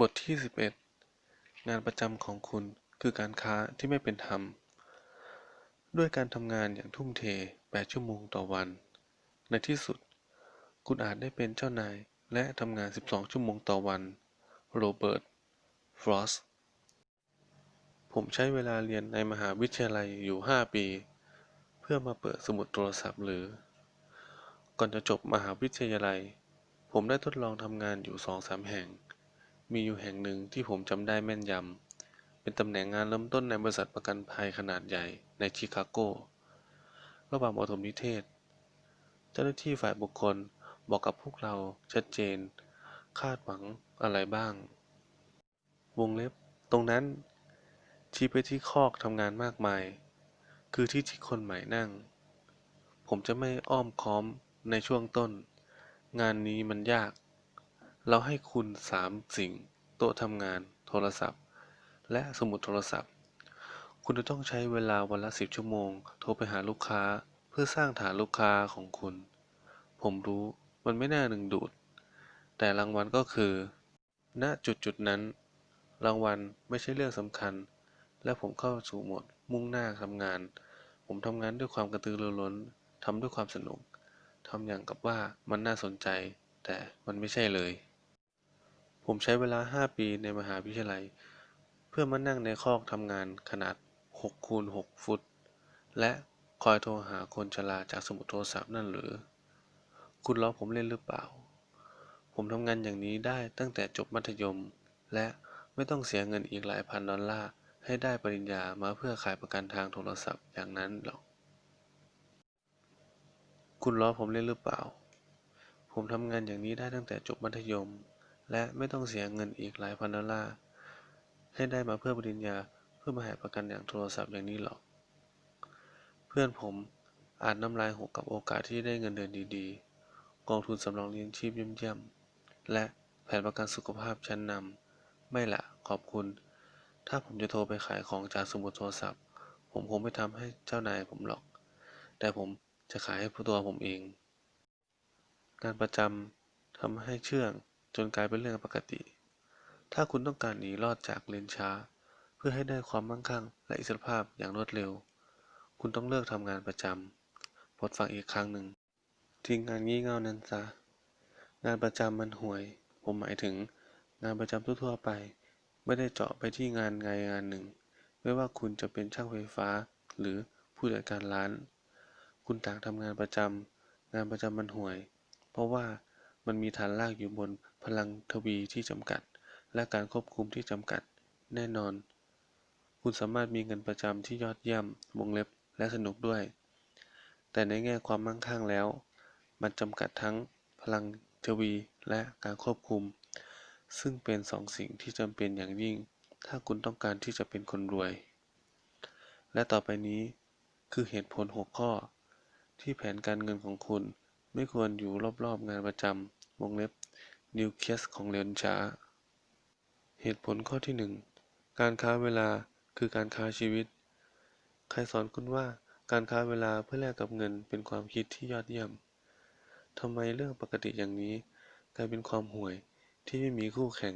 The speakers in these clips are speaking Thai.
บทที่ 11 งานประจำของคุณคือการค้าที่ไม่เป็นธรรม ด้วยการทำงานอย่างทุ่มเท 8 ชั่วโมงต่อวัน ในที่สุด คุณอาจได้เป็นเจ้านายและทำงาน 12 ชั่วโมงต่อวัน โรเบิร์ต ฟรอสผมใช้เวลาเรียนในมหาวิทยาลัยอยู่ 5 ปี เพื่อมาเปิดสมุดโทรศัพท์หรือ ก่อนจะจบมหาวิทยาลัย ผมได้ทดลองทำงานอยู่ 2-3 แห่ง มีอยู่แห่งหนึ่งที่ผมจำได้แม่นยำ เป็นตำแหน่งงานเริ่มต้นในบริษัทประกันภัยขนาดใหญ่ในชิคาโก ระหว่างประถมนิเทศ เจ้าหน้าที่ฝ่ายบุคคลบอกกับพวกเราชัดเจน คาดหวังอะไรบ้าง วงเล็บ ตรงนั้น ชี้ไปที่คอกทำงานมากมาย คือที่ที่คนใหม่นั่ง ผมจะไม่อ้อมค้อมในช่วงต้น งานนี้มันยาก เราให้คุณสามสิ่ง โต๊ะทำงาน โทรศัพท์ และสมุดโทรศัพท์ คุณจะต้องใช้เวลาวันละสิบชั่วโมง โทรไปหาลูกค้า เพื่อสร้างฐานลูกค้าของคุณ ผมรู้มันไม่น่าดึงดูด แต่รางวัลก็คือ ณจุดจุดนั้น รางวัลไม่ใช่เรื่องสำคัญ และผมเข้าสู่โหมดมุ่งหน้าทำงาน ผมทำงานด้วยความกระตือรือร้นทำด้วยความสนุกทำอย่างกับว่ามันน่าสนใจ แต่มันไม่ใช่เลย ผมใช้เวลา 5 ปีในมหาวิทยาลัย เพื่อมานั่งในคอกทำงานขนาด6คูณ6ฟุต และคอยโทรหาคนชราจากสมุดโทรศัพท์นั่นหรือ คุณล้อผมเล่นหรือเปล่า ผมทำงานอย่างนี้ได้ตั้งแต่จบมัธยม และไม่ต้องเสียเงินอีกหลายพันดอลลาร์ให้ได้ปริญญามาเพื่อขายประกันทางโทรศัพท์อย่างนั้นหรอก คุณล้อผมเล่นหรือเปล่า ผมทำงานอย่างนี้ได้ตั้งแต่จบมัธยม และไม่ต้องเสียเงินอีกหลายพันดอลลาร์ให้ได้มาเพื่อปริญญาเพื่อมาหาประกันอย่างโทรศัพท์อย่างนี้หรอก เพื่อนผมอาจน้ำลายหกกับโอกาสที่ได้เงินเดือนดีๆ กองทุนสำรองเลี้ยงชีพเยี่ยมๆ และแผนประกันสุขภาพชั้นนำ ไม่ละขอบคุณ ถ้าผมจะโทรไปขายของจากสมุดโทรศัพท์ ผมคงไม่ทำให้เจ้านายผมหรอก แต่ผมจะขายให้ตัวผมเองงานประจำทำให้เชื่อง จนกลายเป็นเรื่องปกติ ถ้าคุณต้องการหนีรอดจากเลนช้า เพื่อให้ได้ความมั่งคั่งและอิสรภาพอย่างรวดเร็ว คุณต้องเลิกทำงานประจำโปรดฟังอีกครั้งหนึ่งทิ้งงานงี่เง่านั้นซะ งานประจำมันห่วย ผมหมายถึง งานประจำทั่วๆไป ไม่ได้เจาะไปที่งานใดงานหนึ่ง ไม่ว่าคุณจะเป็นช่างไฟฟ้า หรือผู้จัดการร้าน คุณต่างทำงานประจำงานประจำมันห่วย เพราะว่ามันมีฐานรากอยู่บน พลังทวีที่จำกัด และการควบคุมที่จำกัด แน่นอน คุณสามารถมีเงินประจำที่ยอดเยี่ยมวงเล็บและสนุกด้วย แต่ในแง่ความมั่งคั่งแล้ว มันจำกัดทั้งพลังทวีและการควบคุม ซึ่งเป็นสองสิ่งที่จำเป็นอย่างยิ่ง ถ้าคุณต้องการที่จะเป็นคนรวย และต่อไปนี้คือเหตุผลหกข้อ ที่แผนการเงินของคุณไม่ควรอยู่รอบๆงานประจำวงเล็บ นิวเคลียสของเรียนช้า เหตุผลข้อที่หนึ่งการค้าเวลาคือการค้าชีวิต ใครสอนคุณว่าการค้าเวลาเพื่อแลกกับเงินเป็นความคิดที่ยอดเยี่ยมทำไมเรื่องปกติอย่างนี้กลายเป็นความห่วยที่ไม่มีคู่แข่ง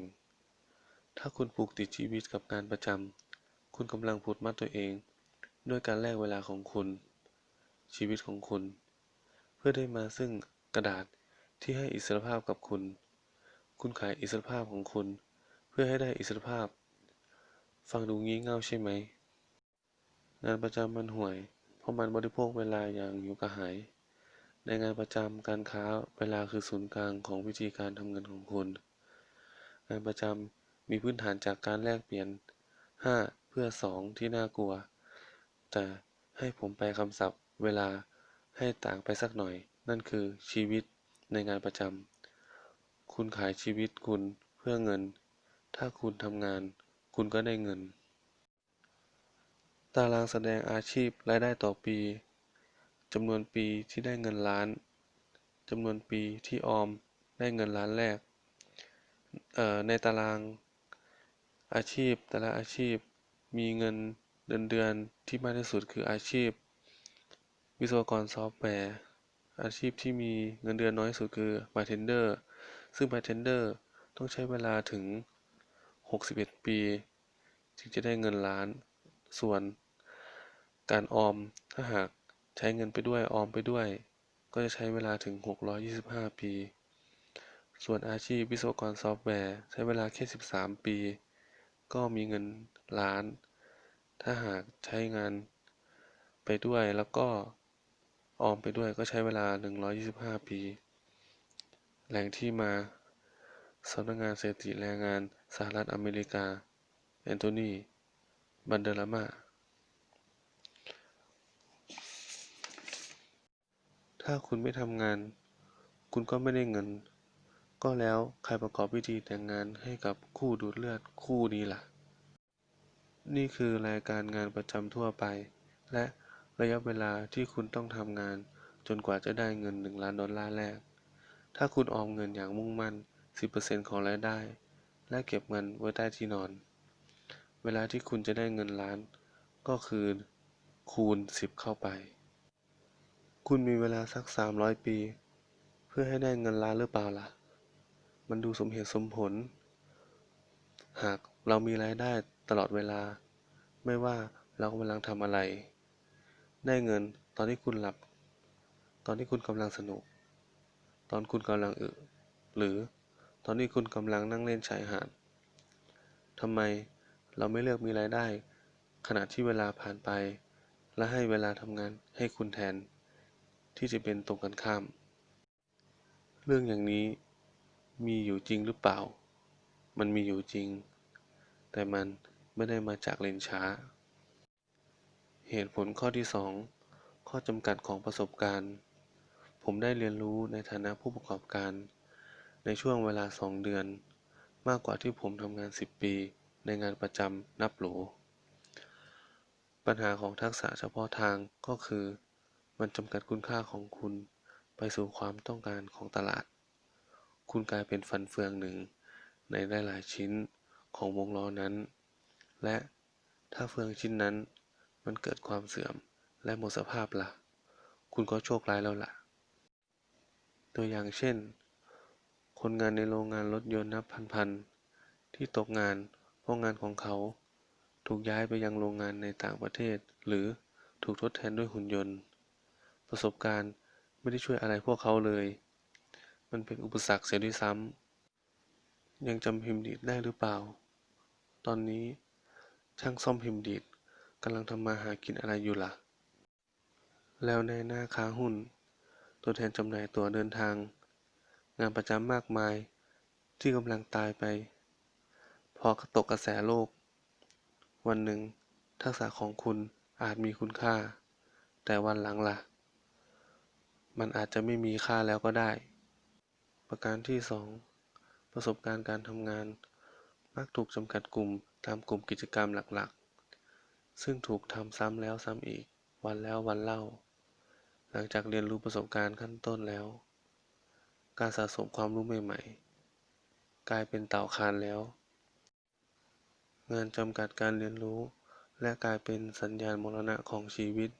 ถ้าคุณผูกติดชีวิตกับงานประจำ คุณกำลังผูกมัดตัวเอง ด้วยการแลกเวลาของคุณ ชีวิตของคุณ เพื่อได้มาซึ่งกระดาษที่ให้อิสรภาพกับคุณ คุณขายอิสรภาพของคุณ เพื่อให้ได้อิสรภาพ ฟังดูงี้เง่าใช่ไหม งานประจำมันห่วย เพราะมันบริโภคเวลาอย่างหิวกระหาย ในงานประจำการค้าเวลาคือศูนย์กลางของวิธีการทำเงินของคุณ งานประจำมีพื้นฐานจากการแลกเปลี่ยน 5 เพื่อ 2 ที่น่ากลัว แต่ให้ผมแปลคำศัพท์เวลาให้ต่างไปสักหน่อย นั่นคือชีวิตในงานประจำ คุณขายชีวิตคุณเพื่อเงิน ถ้าคุณทำงาน คุณก็ได้เงิน ตารางแสดงอาชีพรายได้ต่อปีจำนวนปีที่ได้เงินล้านจำนวนปีที่ออมได้เงินล้านแรกเอ่อในตารางอาชีพแต่ละอาชีพมีเงินเดือนเดือนที่มากที่สุดคืออาชีพ วิศวกรซอฟต์แวร์ อาชีพที่มีเงินเดือนน้อยที่สุดคือบ ซึ่งบาร์เทนเดอร์ต้องใช้เวลาถึง 61 ปี จึงจะได้เงินล้าน ส่วนการออมถ้าหากใช้เงินไปด้วยออมไปด้วย ก็จะใช้เวลาถึง 625 ปี ส่วนอาชีพวิศวกรซอฟต์แวร์ใช้เวลาแค่ 13 ปี ก็มีเงินล้าน ถ้าหากใช้งานไปด้วยแล้วก็ออมไปด้วยก็ใช้เวลา 125 ปี แหล่งที่มาสำนักงานสถิติแรงงานสหรัฐอเมริกา แอนโทนี บันเดลามาถ้าคุณไม่ทำงาน คุณก็ไม่ได้เงิน ก็แล้วใครประกอบพิธีแต่งงานให้กับคู่ดูดเลือดคู่นี้ล่ะ นี่คือรายการงานประจำทั่วไป และระยะเวลาที่คุณต้องทำงานจนกว่าจะได้เงิน 1 ล้านดอลลาร์แรก ถ้าคุณออมเงินอย่างมุ่งมั่น 10%ของรายได้ และเก็บเงินไว้ใต้ที่นอน เวลาที่คุณจะได้เงินล้าน ก็คือคูณ 10 เข้าไป คุณมีเวลาสัก 300 ปี เพื่อให้ได้เงินล้านหรือเปล่าล่ะ มันดูสมเหตุสมผล หากเรามีรายได้ตลอดเวลา ไม่ว่าเรากำลังทำอะไร ได้เงินตอนที่คุณหลับ ตอนที่คุณกำลังสนุก ตอนคุณกำลังอึ หรือตอนที่คุณกำลังนั่งเล่นชายหาดทำไมเราไม่เลือกมีรายได้ ขณะที่เวลาผ่านไป และให้เวลาทำงานให้คุณแทน ที่จะเป็นตรงกันข้าม เรื่องอย่างนี้มีอยู่จริงหรือเปล่า มันมีอยู่จริง แต่มันไม่ได้มาจากเลนช้า เหตุผลข้อที่ 2 ข้อจำกัดของประสบการณ์ ผมได้เรียนรู้ในฐานะผู้ประกอบการ ในช่วงเวลา 2 เดือน มากกว่าที่ผมทำงาน 10 ปี ในงานประจำนับโหลปัญหาของทักษะเฉพาะทางก็คือ มันจำกัดคุณค่าของคุณไปสู่ความต้องการของตลาด คุณกลายเป็นฟันเฟืองหนึ่ง ในหลายๆชิ้นของวงล้อนั้น และถ้าเฟืองชิ้นนั้น มันเกิดความเสื่อมและหมดสภาพล่ะ คุณก็โชคร้ายแล้วล่ะ ตัวอย่างเช่น คนงานในโรงงานรถยนต์นับพันๆที่ตกงานเพราะงานของเขาถูกย้ายไปยังโรงงานในต่างประเทศ หรือถูกทดแทนด้วยหุ่นยนต์ ประสบการณ์ไม่ได้ช่วยอะไรพวกเขาเลย มันเป็นอุปสรรคเสียด้วยซ้ำยังจำพิมพ์ดีดได้หรือเปล่า ตอนนี้ช่างซ่อมพิมพ์ดีดกำลังทำมาหากินอะไรอยู่ล่ะ แล้วในหน้าค้าหุ้น ตัวแทนจำหน่ายตั๋วเดินทาง งานประจำมากมาย ที่กำลังตายไป พอตกกระแสโลก วันหนึ่ง ทักษะของคุณอาจมีคุณค่า แต่วันหลังล่ะ มันอาจจะไม่มีค่าแล้วก็ได้ ประการที่ 2 ประสบการณ์การทำงาน มักถูกจำกัดกลุ่มตามกลุ่มกิจกรรมหลักๆ ซึ่งถูกทำซ้ำแล้วซ้ำอีก วันแล้ววันเล่า หลังจากเรียนรู้ประสบการณ์ขั้นต้นแล้ว การสะสมความรู้ใหม่ๆ กลายเป็นเต่าคานแล้วงานจำกัดการเรียนรู้ และกลายเป็นสัญญาณมรณะของชีวิต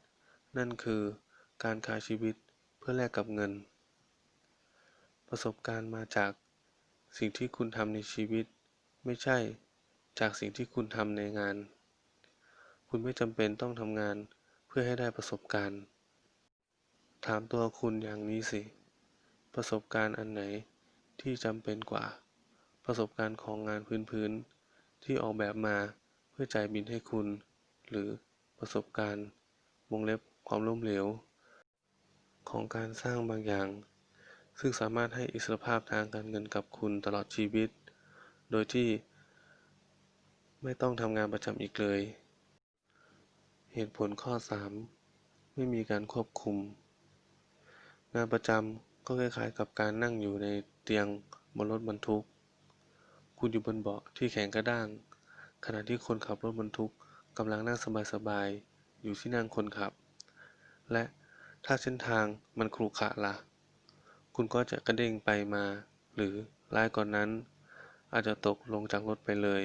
นั่นคือการขายชีวิตเพื่อแลกกับเงิน ประสบการณ์มาจากสิ่งที่คุณทำในชีวิต ไม่ใช่จากสิ่งที่คุณทำในงาน คุณไม่จำเป็นต้องทำงานเพื่อให้ได้ประสบการณ์ ถามตัวคุณอย่างนี้สิ ประสบการณ์อันไหนที่จำเป็นกว่า ประสบการณ์ของงานพื้นๆ ที่ออกแบบมาเพื่อจ่ายบิลให้คุณ หรือประสบการณ์วงเล็บความล้มเหลว ของการสร้างบางอย่าง ซึ่งสามารถให้อิสรภาพทางการเงินกับคุณตลอดชีวิต โดยที่ ไม่ต้องทำงานประจำอีกเลย เหตุผลข้อ 3 ไม่มีการควบคุม งานประจำก็คล้ายๆกับการนั่งอยู่ในเตียงบนรถบรรทุก คุณอยู่บนเบาะที่แข็งกระด้าง ขณะที่คนขับรถบรรทุกกำลังนั่งสบายๆอยู่ที่นั่งคนขับ และถ้าเส้นทางมันขรุขระล่ะ คุณก็จะกระเด้งไปมา หรือร้ายกว่านนั้น อาจจะตกลงจากรถไปเลย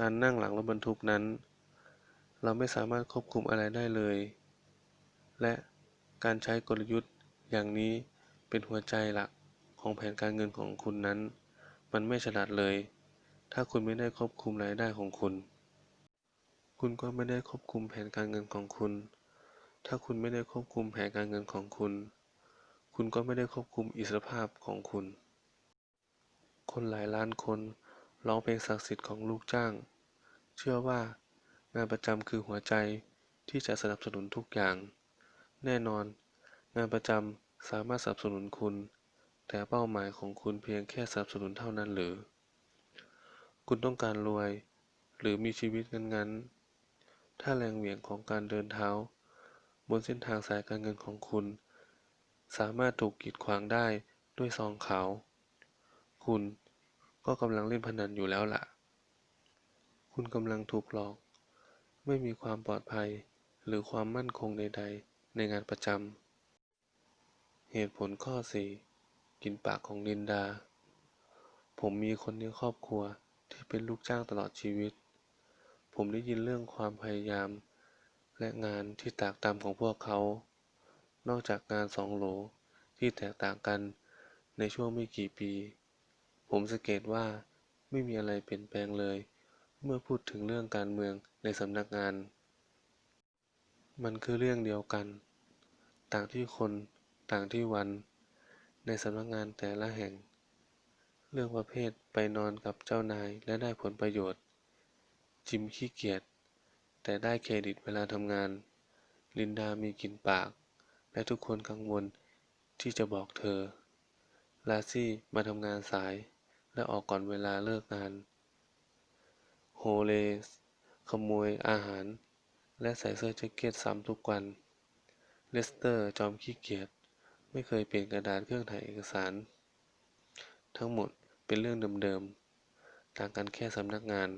การนั่งหลังรถบรรทุกนั้น เราไม่สามารถควบคุมอะไรได้เลย และ การใช้กลยุทธ์อย่างนี้เป็นหัวใจหลักของแผนการเงินของคุณนั้น มันไม่ฉลาดเลย ถ้าคุณไม่ได้ควบคุมรายได้ของคุณ คุณก็ไม่ได้ควบคุมแผนการเงินของคุณ ถ้าคุณไม่ได้ควบคุมแผนการเงินของคุณ คุณก็ไม่ได้ควบคุมอิสรภาพของคุณ คนหลายล้านคนร้องเพลงศักดิ์สิทธิ์ของลูกจ้าง เชื่อว่างานประจำคือหัวใจที่จะสนับสนุนทุกอย่าง แน่นอน งานประจำสามารถสนับสนุนคุณ แต่เป้าหมายของคุณเพียงแค่สนับสนุนเท่านั้นหรือ คุณต้องการรวย หรือมีชีวิตงั้นๆ ถ้าแรงเหวี่ยงของการเดินเท้า บนเส้นทางสายการเงินของคุณ สามารถถูกกีดขวางได้ด้วยซองขาว คุณก็กำลังเล่นพนันอยู่แล้วล่ะ คุณกำลังถูกหลอก ไม่มีความปลอดภัยหรือความมั่นคงใด ๆ ในงานประจำ เหตุผลข้อ4กินปากของลินดา ผมมีคนในครอบครัวที่เป็นลูกจ้างตลอดชีวิต ผมได้ยินเรื่องความพยายาม และงานที่ตากตำของพวกเขา นอกจากงานสองโหลที่แตกต่างกันในช่วงไม่กี่ปี ผมสังเกตว่าไม่มีอะไรเปลี่ยนแปลงเลย เมื่อพูดถึงเรื่องการเมืองในสำนักงาน มันคือเรื่องเดียวกัน ต่างที่คน ต่างที่วัน ในสำนักงานแต่ละแห่ง เรื่องประเภทไปนอนกับเจ้านายและได้ผลประโยชน์ จิมขี้เกียจ แต่ได้เครดิตเวลาทำงาน ลินดามีกลิ่นปาก และทุกคนกังวลที่จะบอกเธอ ลาซี่มาทำงานสายและออกก่อนเวลาเลิกงาน โฮเลส ขโมยอาหาร และใส่เสื้อแจ็คเก็ตซ้ำทุกวัน เลสเตอร์จอมขี้เกียจไม่เคยเปลี่ยนกระดาษเครื่องถ่ายเอกสาร ทั้งหมดเป็นเรื่องเดิมๆ ต่างกันแค่สำนักงาน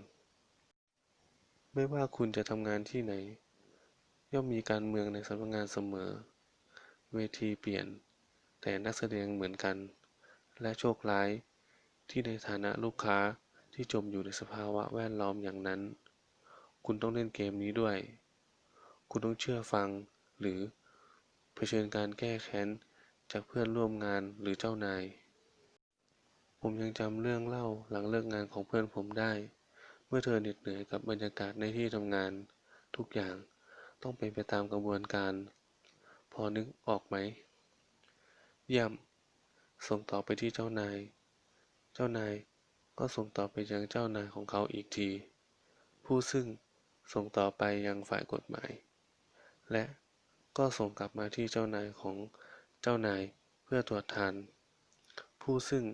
ไม่ว่าคุณจะทำงานที่ไหน ย่อมมีการเมืองในสำนักงานเสมอ เวทีเปลี่ยน แต่นักแสดงเหมือนกัน และโชคร้ายที่ในฐานะลูกค้าที่จมอยู่ในสภาวะแวดล้อมอย่างนั้น คุณต้องเล่นเกมนี้ด้วย คุณต้องเชื่อฟัง หรือเผชิญการแก้แค้นจากเพื่อนร่วมงานหรือเจ้านาย ผมยังจำเรื่องเล่าหลังเลิกงานของเพื่อนผมได้ เมื่อเธอเหน็ดเหนื่อยกับบรรยากาศในที่ทำงาน ทุกอย่างต้องเป็นไปตามกระบวนการ พอนึกออกไหมเยี่ยมส่งต่อไปที่เจ้านาย เจ้านายก็ส่งต่อไปยังเจ้านายของเขาอีกที ผู้ซึ่งส่งต่อไปยังฝ่ายกฎหมาย และก็ส่งกลับมาที่เจ้านายของเจ้านายเพื่อตรวจทาน ผู้ซึ่ง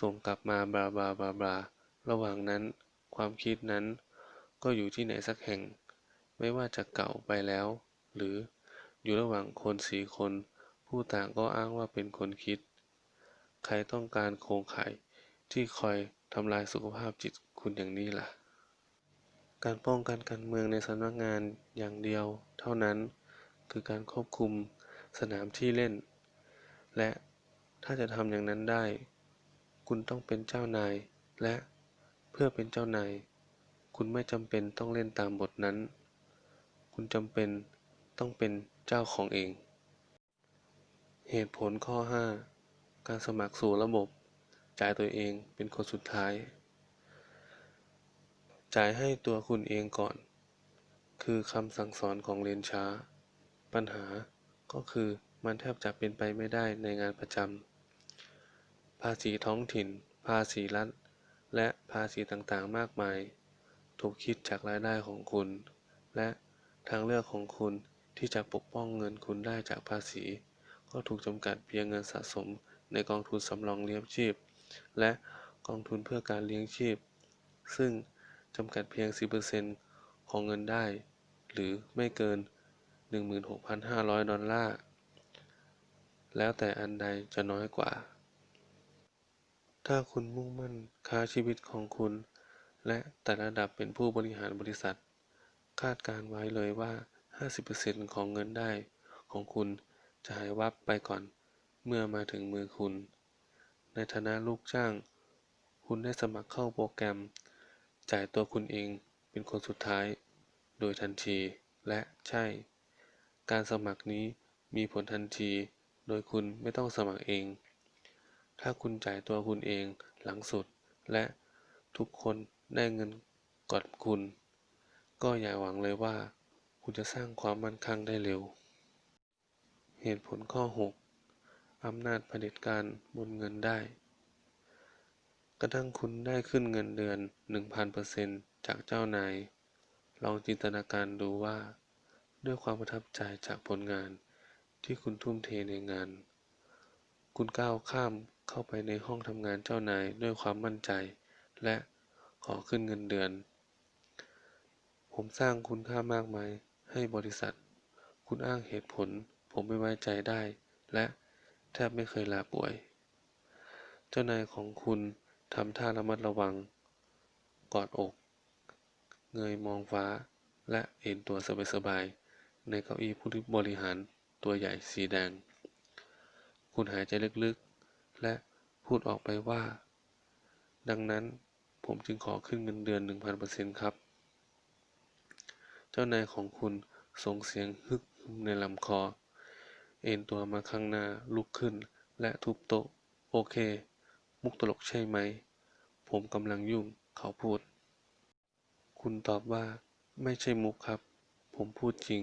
ส่งกลับมาบลาบลาบลาบลาระหว่างนั้น ความคิดนั้น ก็อยู่ที่ไหนสักแห่ง ไม่ว่าจะเก่าไปแล้ว หรืออยู่ระหว่างคนสี่คน ผู้ต่างก็อ้างว่าเป็นคนคิด ใครต้องการโครงข่ายที่คอยทำลายสุขภาพจิตคุณอย่างนี้ล่ะ การป้องกันการเมืองในสำนักงานอย่างเดียวเท่านั้น คือการควบคุมสนามที่เล่น และถ้าจะทำอย่างนั้นได้ คุณต้องเป็นเจ้านาย และเพื่อเป็นเจ้านาย คุณไม่จำเป็นต้องเล่นตามบทนั้น คุณจำเป็นต้องเป็นเจ้าของเอง เหตุผลข้อ 5 การสมัครสู่ระบบ จ่ายตัวเองเป็นคนสุดท้าย จ่ายให้ตัวคุณเองก่อน คือคำสั่งสอนของเรียนช้า ปัญหาก็คือมันแทบจะเป็นไปไม่ได้ในงานประจำภาษีท้องถิ่น ภาษีรัฐ และภาษีต่างๆมากมาย ถูกคิดจากรายได้ของคุณ และทางเลือกของคุณที่จะปกป้องเงินคุณได้จากภาษี ก็ถูกจำกัดเพียงเงินสะสมในกองทุนสำรองเลี้ยงชีพ และกองทุนเพื่อการเลี้ยงชีพ ซึ่ง จำกัดเพียง 10%ของเงินได้ หรือไม่เกิน 16,500 ดอลลาร์ แล้วแต่อันใดจะน้อยกว่า ถ้าคุณมุ่งมั่นค้าชีวิตของคุณ และแต่ระดับเป็นผู้บริหารบริษัท คาดการไว้เลยว่า 50%ของเงินได้ของคุณจะหายวับไปก่อนเมื่อมาถึงมือคุณ ในฐานะลูกจ้าง คุณได้สมัครเข้าโปรแกรม จ่ายตัวคุณเองเป็นคนสุดท้าย โดยทันที และใช่ การสมัครนี้มีผลทันที โดยคุณไม่ต้องสมัครเอง ถ้าคุณจ่ายตัวคุณเองหลังสุด และทุกคนได้เงินก่อนคุณ ก็อย่าหวังเลยว่า คุณจะสร้างความมั่นคงได้เร็ว เหตุผลข้อ 6อำนาจเผด็จการบนเงินได้ กระทั่งคุณได้ขึ้นเงินเดือน 1,000%จากเจ้านาย ลองจินตนาการดูว่า ด้วยความประทับใจจากผลงานที่คุณทุ่มเทในงาน คุณก้าวข้ามเข้าไปในห้องทำงานเจ้านายด้วยความมั่นใจ และขอขึ้นเงินเดือน ผมสร้างคุณค่ามากมายให้บริษัท คุณอ้างเหตุผล ผมไม่ไว้ใจได้ และแทบไม่เคยลาป่วย เจ้านายของคุณ ทำท่าระมัดระวัง กอดอก เงยมองฟ้า และเอนตัวสบายๆในเก้าอี้ผู้บริหารตัวใหญ่สีแดง คุณหายใจลึกๆ และพูดออกไปว่า ดังนั้นผมจึงขอขึ้นเงินเดือน 1,000%ครับ เจ้านายของคุณส่งเสียงฮึกฮึมในลำคอ เอนตัวมาข้างหน้าลุกขึ้นและทุบโต๊ะ โอเค มุกตลกใช่ไหม ผมกำลังยุ่ง เขาพูด คุณตอบว่า ไม่ใช่มุกครับ ผมพูดจริง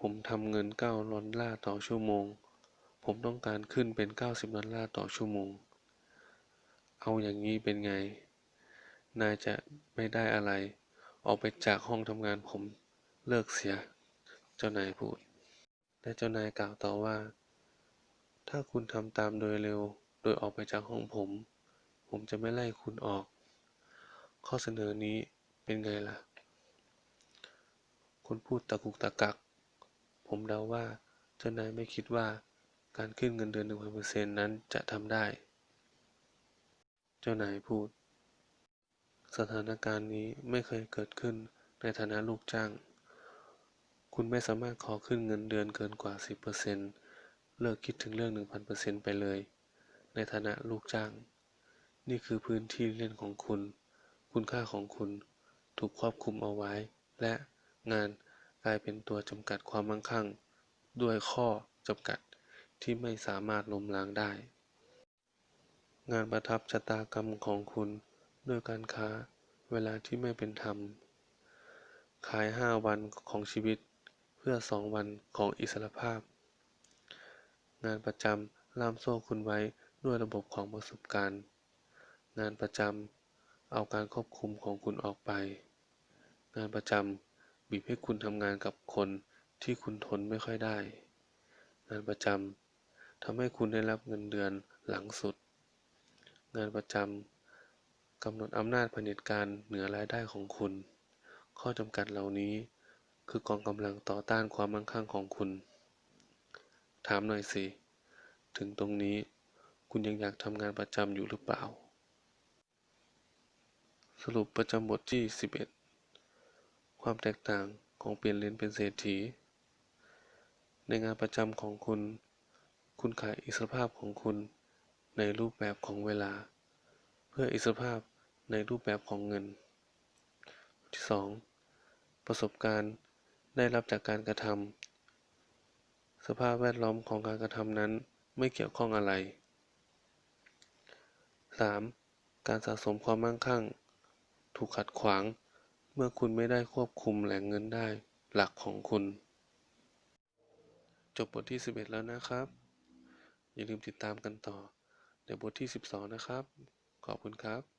ผมทำเงิน9ดอลลาร์ต่อชั่วโมง ผมต้องการขึ้นเป็น90ดอลลาร์ต่อชั่วโมง เอาอย่างนี้เป็นไง นายจะไม่ได้อะไร ออกไปจากห้องทำงานผมเลิกเสีย เจ้านายพูด และเจ้านายกล่าวต่อว่า ถ้าคุณทำตามโดยเร็ว โดยออกไปจากห้องผม ผมจะไม่ไล่คุณออก ข้อเสนอนี้เป็นไงล่ะ คุณพูดตะกุกตะกัก ผมเดาว่าเจ้านายไม่คิดว่าการขึ้นเงินเดือน1,000%นั้นจะทำได้ เจ้านายพูด สถานการณ์นี้ไม่เคยเกิดขึ้นในฐานะลูกจ้าง คุณไม่สามารถขอขึ้นเงินเดือนเกินกว่า 10%เลิกคิดถึงเรื่อง 1,000%ไปเลย ในฐานะลูกจ้าง นี่คือพื้นที่เล่นของคุณ คุณค่าของคุณ ถูกควบคุมเอาไว้ และงานกลายเป็นตัวจำกัดความมั่งคั่ง ด้วยข้อจำกัดที่ไม่สามารถล้มล้างได้ งานประทับชะตากรรมของคุณด้วยการค้าเวลาที่ไม่เป็นธรรม ขาย 5 วันของชีวิตเพื่อ 2 วันของอิสรภาพ งานประจำล่ามโซ่คุณไว้ด้วยระบบของประสบการณ์ งานประจำเอาการควบคุมของคุณออกไป งานประจำบีบให้คุณทำงานกับคนที่คุณทนไม่ค่อยได้ งานประจำทำให้คุณได้รับเงินเดือนหลังสุด งานประจำกำหนดอำนาจเผด็จการเหนือรายได้ของคุณ ข้อจำกัดเหล่านี้คือกองกำลังต่อต้านความมั่งคั่งของคุณ ถามหน่อยสิ ถึงตรงนี้คุณยังอยากทำงานประจำอยู่หรือเปล่า สรุปประจำบทที่ 11 ความแตกต่างของเปลี่ยนเลนเป็นเศรษฐี ในงานประจำของคุณ คุณขายอิสรภาพของคุณในรูปแบบของเวลา เพื่ออิสรภาพในรูปแบบของเงิน ที่ 2 ประสบการณ์ได้รับจากการกระทำสภาพแวดล้อมของการกระทำนั้นไม่เกี่ยวข้องอะไร 3. การสะสมความมั่งคั่ง ถูกขัดขวาง เมื่อคุณไม่ได้ควบคุมแหล่งเงินได้ หลักของคุณ จบบทที่ 11 แล้วนะครับ อย่าลืมติดตามกันต่อในบทที่ 12 นะครับ ขอบคุณครับ